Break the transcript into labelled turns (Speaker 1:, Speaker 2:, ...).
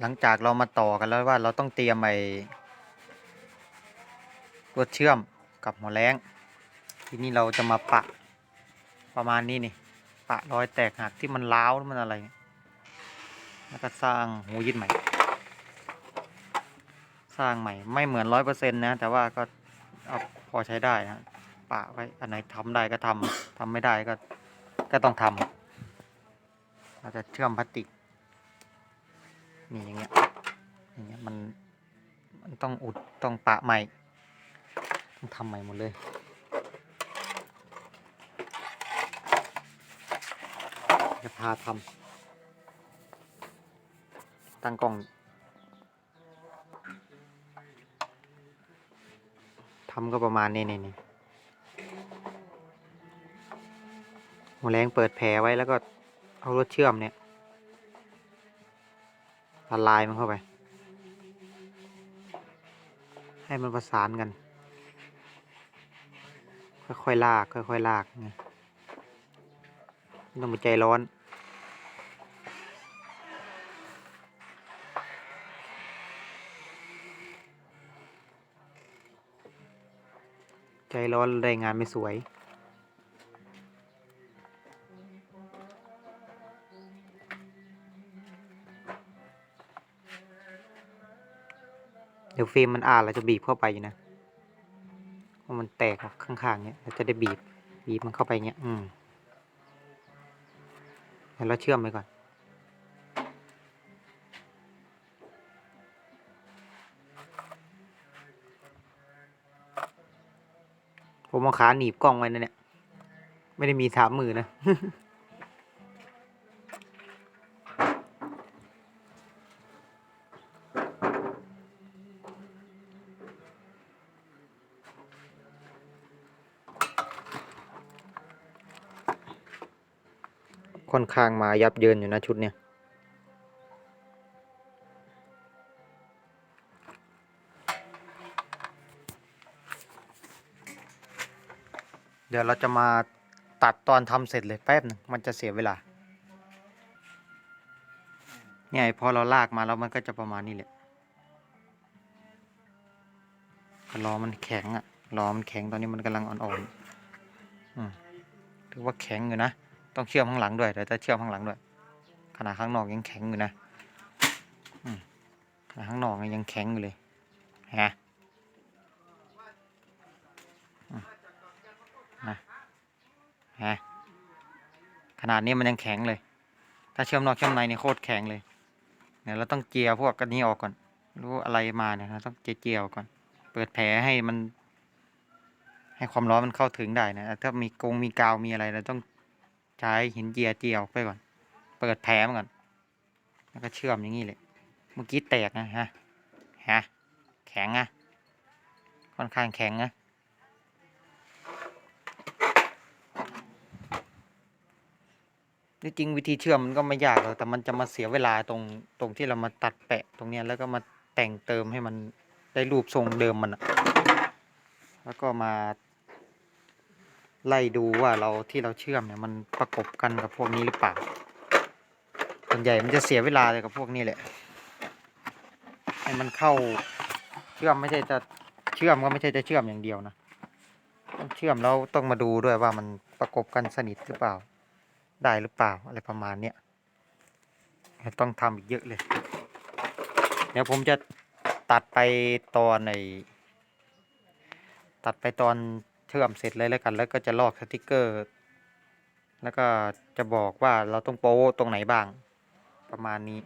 Speaker 1: หลังจากเรามาต่อกันแล้วว่าเราต้องเตรียมไอ้ลวดเชื่อมกับหัวแรงทีนี้เราจะมาปะประมาณนี้นี่ปะรอยแตกหักที่มันร้าวหรือมันอะไร แล้วก็สร้างหูยึดใหม่ สร้างใหม่ไม่เหมือนร้อยเปอร์เซ็นต์นะ แต่ว่าก็เอาพอใช้ได้นะปะไว้อันไหนทำได้ก็ทำทำไม่ได้ก็ก็ต้องทำเราจะเชื่อมพลาสติก นี่อย่างเงี้ยอย่างเงี้ยมันมันต้องอุดต้องปะใหม่ต้องทำใหม่หมดเลยจะพาทำตั้งกล้องทำก็ประมาณนี้นี่นี่หัวแรงเปิดแผลไว้แล้วก็เอารถเชื่อมเนี่ย ละลายมันเข้าไป ให้มันประสานกัน ค่อยๆลาก ค่อยๆลากไงต้องไปใจร้อนใจร้อนได้งานไม่สวย เดี๋ยวฟิล์มมันอ่านเราจะบีบเข้าไปอยู่นะว่ามันแตกออกข้างๆเนี้ยเราจะได้บีบบีบมันเข้าไปเงี้ย อืมเดี๋ยวเราเชื่อมไปก่อน ผมเอาขาหนีบกล้องไว้นะเนี่ย ไม่ได้มีสามมือนะ ค่อนข้างมายับเยินอยู่นะชุดเนี่ย เดี๋ยวเราจะมาตัดตอนทำเสร็จเลยแป๊บนึงมันจะเสียเวลา เนี่ยพอเราลากมาแล้วมันก็จะประมาณนี้แหละรอมันแข็งอะรอมันแข็งตอนนี้มันกำลังอ่อนๆอืมถือว่าแข็งอยู่นะ ต้องเชื่อมข้างหลังด้วยเดี๋ยวจะเชื่อมข้างหลังด้วย ขนาดข้างนอกยังแข็งอยู่นะขนาดข้างนอกยังแข็งอยู่เลยฮะนะฮะขนาดนี้มันยังแข็งเลย ถ้าเชื่อมนอกเชื่อมในนี่โคตรแข็งเลยเนี่ยเราต้องเจียวพวกกันนี้ออกก่อน รู้อะไรมาเนี่ยเราต้องเจียเจียออกก่อน เปิดแผลให้มัน ให้ความร้อนมันเข้าถึงได้นะ ถ้ามีกงมีกาวมีอะไรเราต้อง ช้หินเจียเจียวไปก่อน เปิดแผลมันก่อน แล้วก็เชื่อมอย่างนี้เลย เมื่อกี้แตกนะฮะ ฮะ แข็งอะค่อนข้างแข็งนะจริงวิธีเชื่อมมันก็ไม่ยากหรอกแต่มันจะมาเสียเวลาตรงตรงที่เรามาตัดแปะตรงเนี้ยแล้วก็มาแต่งเติมให้มันได้รูปทรงเดิมมันอะแล้วก็มา ไล่ดูว่าเราที่เราเชื่อมเนี่ยมันประกบกันกับพวกนี้หรือเปล่าส่วนใหญ่มันจะเสียเวลาเลยกับพวกนี้แหละให้มันเข้าเชื่อมไม่ใช่จะเชื่อมก็ไม่ใช่จะเชื่อมอย่างเดียวนะต้องเชื่อมแล้วต้องมาดูด้วยว่ามันประกบกันสนิทหรือเปล่า ได้หรือเปล่าอะไรประมาณเนี้ยต้องทำอีกเยอะเลย เดี๋ยวผมจะตัดไปตอนในตัดไปตอน เชื่อมเสร็จเลยแล้วกัน แล้วก็จะลอกสติกเกอร์ แล้วก็จะบอกว่าเราต้องโป๊ตรงไหนบ้าง ประมาณนี้